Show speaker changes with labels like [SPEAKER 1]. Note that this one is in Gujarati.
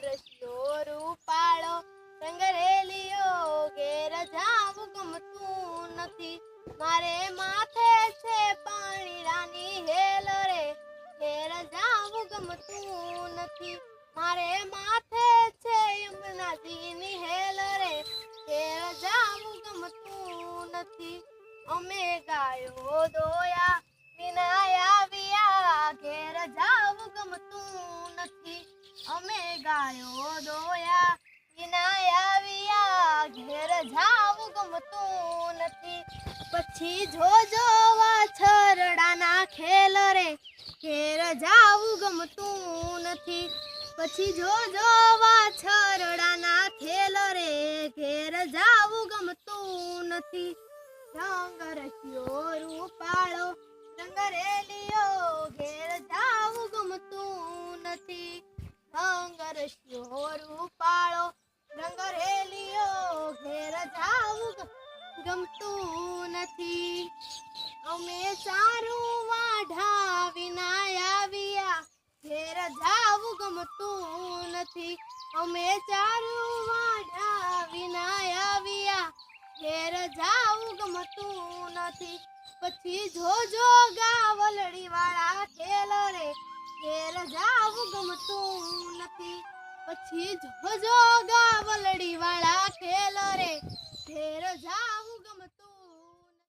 [SPEAKER 1] રસ્યો રૂપાળો રંગ જાવું ગમતું નથી. મારે માથે છે પાણી, રાની હેલ રે. ગમતું નથી. મારે માથે છે યમુનાજીની હેલ રે. ઘેર ગમતું નથી. અમે ગાયો દોયા વિનાયા અમે ગાયો દોયા વિના આવ્યા, ઘેર જાવું ગમતું નથી. પછી જોજો વાછરડાના ખેલ રે, ઘેર જાવું ગમતું નથી. પછી જોજો વાછરડાના ખેલ રે, ઘેર જાવું ગમતું નથી. રંગ રચ્યો રૂપાળો, રંગ રેલિયો રચ્યો રૂપાળો રંગ રેલીઓ ઘેર જાવું ગમતું નથી. અમે સારું વાઢા વિના આવ્યા, ઘેર જાવું ગમતું નથી. અમે ચારું વાઢા વિના આવ્યા, ઘેર જાવું ગમતું નથી. પછી જોજો ખેલ રે ઘેર જાવું ગમતું નથી. પછી જોજો ગાવલડી વાળા ખેલ રે.